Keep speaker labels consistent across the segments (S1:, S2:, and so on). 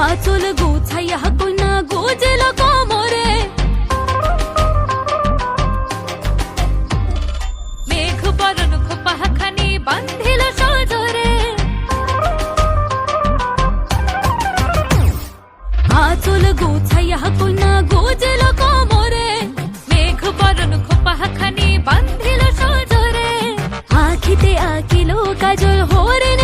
S1: আচল গোছাইয়া কন্যা গোজেল কোমরে মেঘ পরন খোপাখানি বান্ধিল সজরে আচল গোছাইয়া কন্যা গোজেল কোমরে মেঘ পরন খোপাখানি বান্ধিল সজরে আখিতে আঁকিল কাজল হরে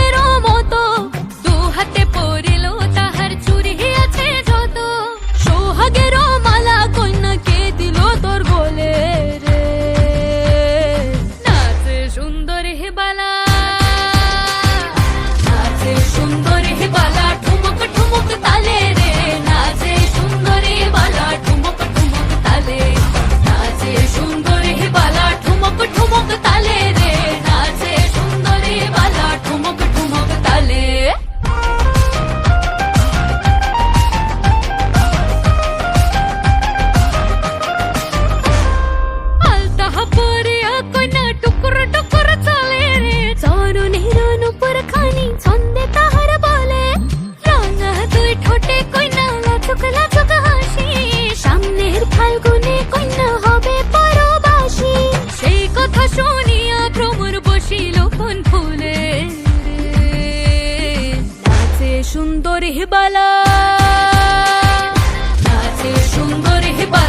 S1: সুন্দর হেবালা নাচে সুন্দর হেবালা